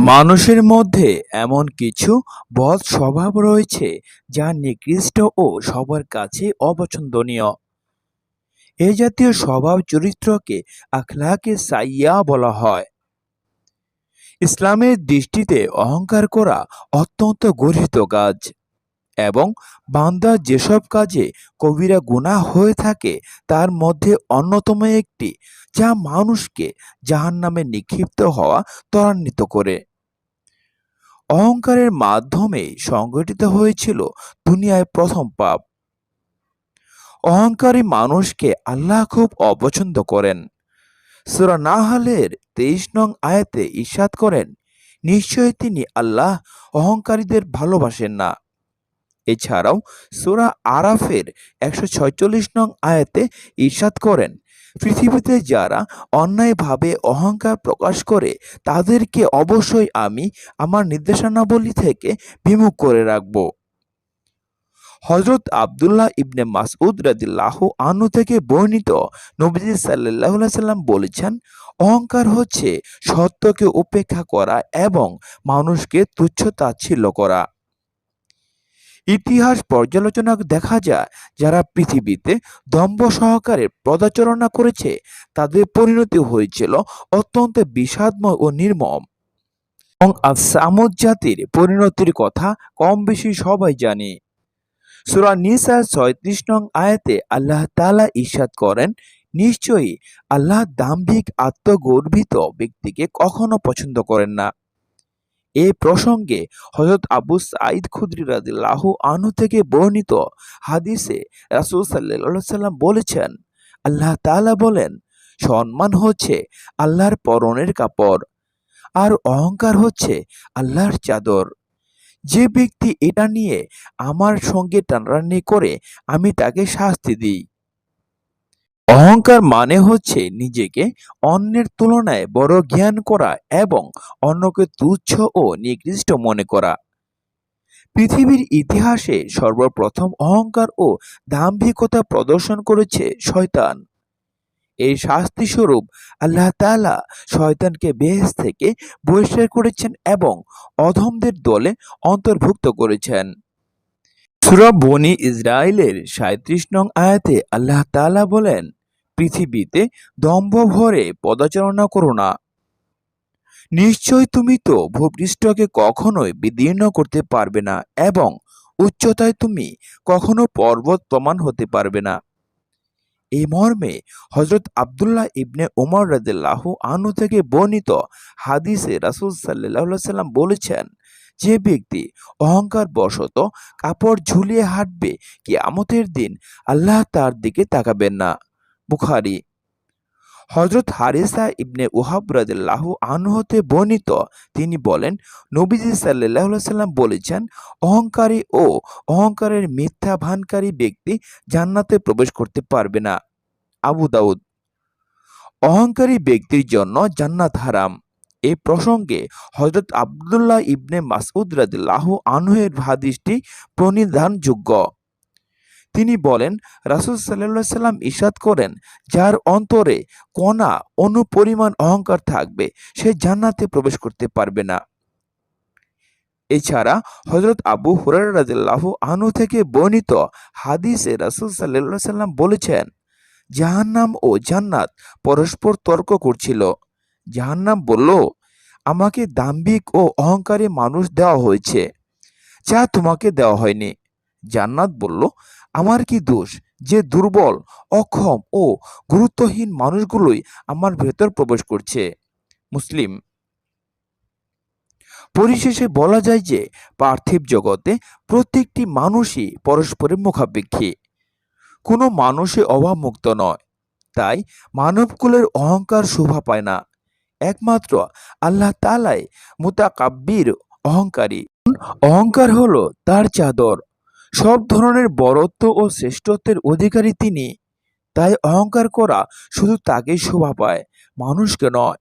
মানুষের মধ্যে এমন কিছু বদ স্বভাব রয়েছে যা নিকৃষ্ট ও সবার কাছে অপছন্দনীয়। এ জাতীয় স্বভাব চরিত্রকে আখলাকে সাইয়া বলা হয়। ইসলামের দৃষ্টিতে অহংকার করা অত্যন্ত গর্হিত কাজ। এবং বান্দা যেসব কাজে কবিরা গুনাহ হয়ে থাকে, তার মধ্যে অন্যতম একটি, যা মানুষকে জাহান্নামে নিক্ষিপ্ত হওয়া, ত্বরান্বিত করে। অহংকারের মাধ্যমে সংগঠিত হয়েছিল দুনিয়ায় প্রথম পাপ। অহংকারী মানুষকে আল্লাহ খুব অপছন্দ করেন। সুরা নাহালের তেইশ নং আয়াতে ইরশাদ করেন, নিশ্চয়ই তিনি আল্লাহ অহংকারীদের ভালোবাসেন না। এছাড়াও সুরা আরাফের একশো ছয়চল্লিশ নং আয়াতে ইরশাদ করেন, পৃথিবীতে যারা অন্যায়ভাবে অহংকার প্রকাশ করে, তাদেরকে অবশ্যই আমি আমার নির্দেশনাবলী থেকে বিমুখ করে রাখব। হজরত আবদুল্লাহ ইবনে মাসউদ রাদিল্লাহ আনু থেকে বর্ণিত নবীজি সাল্লাহ সাল্লাম বলেছেন, অহংকার হচ্ছে সত্যকে উপেক্ষা করা এবং মানুষকে তুচ্ছ তাচ্ছিল্য করা। ইতিহাস পর্যালোচনা দেখা যায়, যারা পৃথিবীতে দম্ভ সহকারে পদাচরণা করেছে, তাদের পরিণতি হয়েছিল অত্যন্ত বিষাদময় ও নির্মম। এবং সামুদ জাতির পরিণতির কথা কম বেশি সবাই জানে। সুরা নিসার ছয়ত্রিশ নং আয়াতে আল্লাহ তালা ইরশাদ করেন, নিশ্চয়ই আল্লাহ দাম্ভিক, আত্মগর্বিত ব্যক্তিকে কখনো পছন্দ করেন না। এ প্রসঙ্গে হজরত আবু সাইদ খুদ্রি রাদিল্লাহু আনু থেকে বর্ণিত হাদিসে রাসূল সাল্লাল্লাহু সাল্লাম বলেছেন, আল্লাহ তাআলা বলেন, সম্মান হচ্ছে আল্লাহর পরনের কাপড় আর অহংকার হচ্ছে আল্লাহর চাদর। যে ব্যক্তি এটা নিয়ে আমার সঙ্গে টানাটানি করে আমি তাকে শাস্তি দিই। অহংকার মানে হচ্ছে নিজেকে অন্যের তুলনায় বড় জ্ঞান করা এবং অন্যকে তুচ্ছ ও নিকৃষ্ট মনে করা। পৃথিবীর ইতিহাসে সর্বপ্রথম অহংকার ও দাম্ভিকতা প্রদর্শন করেছে শয়তান। এই শাস্তি স্বরূপ আল্লাহ তাআলা শয়তানকে বেহেস থেকে বহিষ্কার করেছেন এবং অধমদের দলে অন্তর্ভুক্ত করেছেন। সূরা বনি ইসরায়েলের সাঁত্রিশ নং আয়াতে আল্লাহ তাআলা বলেন পৃথিবীতে দম্ভ ভরে পদাচারণা করো না। নিশ্চয় তুমি তো ভূপৃষ্ঠকে কখনোই বিদীর্ণ করতে পারবে না এবং উচ্চতায় তুমি কখনো পর্বত প্রমাণ হতে পারবে না। এই মর্মে হজরত আবদুল্লাহ ইবনে উমর রাদিল্লাহু আনু থেকে বর্ণিত হাদিসে রাসূল আলাইহি সাল্লাম বলেছেন, যে ব্যক্তি অহংকার বশত কাপড় ঝুলিয়ে হাঁটবে কি আমতের দিন আল্লাহ তার দিকে তাকাবেন না। বুখারি। হজরত হারিসা ইবনে উহাব রাদিল্লাহু আনহু বর্ণিত, তিনি বলেন, নবীজি আলাইহি সাল্লাম বলেছেন, অহংকারী ও অহংকারের মিথ্যা ভানকারী ব্যক্তি জান্নাতে প্রবেশ করতে পারবে না। আবু দাউদ, অহংকারী ব্যক্তির জন্য জান্নাত হারাম। এ প্রসঙ্গে হজরত আবদুল্লাহ ইবনে মাসউদ রাদিল্লাহু আনহুয়ের হাদিসটি প্রণিধানযোগ্য। তিনি বলেন, রাসূল আলাইহি সাল্লাম ইরশাদ করেন, যার অন্তরে কণা অনুপরিমাণ অহংকার থাকবে, সে জান্নাতে প্রবেশ করতে পারবে না। এছাড়া হজরত আবু রাদিয়াল্লাহু আনহু থেকে বর্ণিত হাদিসে রাসূল আলাইহি সাল্লাম বলেছেন, জাহান্নাম ও জান্নাত পরস্পর তর্ক করছিল। জাহান্নাম বলল, আমাকে দাম্ভিক ও অহংকারী মানুষ দেওয়া হয়েছে, যা তোমাকে দেওয়া হয়নি। জান্নাত বলল, আমার কি দোষ যে দুর্বল, অক্ষম ও গুরুত্বহীন মানুষগুলোই আমার ভেতর প্রবেশ করছে? মুসলিম, পরিশেষে বলা যায় যে পার্থিব জগতে প্রত্যেকটি মানুষই পরস্পরের মুখাপেক্ষী। কোনো মানুষই অভাবমুক্ত নয়, তাই মানবকুলের অহংকার শোভা পায় না। একমাত্র আল্লাহ তালাই মুতাকাব্বির অহংকারী। অহংকার হলো তার চাদর সব ধরনের বরত্ব ও শ্রেষ্ঠত্বের অধিকারী তিনি। তাই অহংকার করা শুধু তাকেই শোভা পায়, মানুষকে নয়।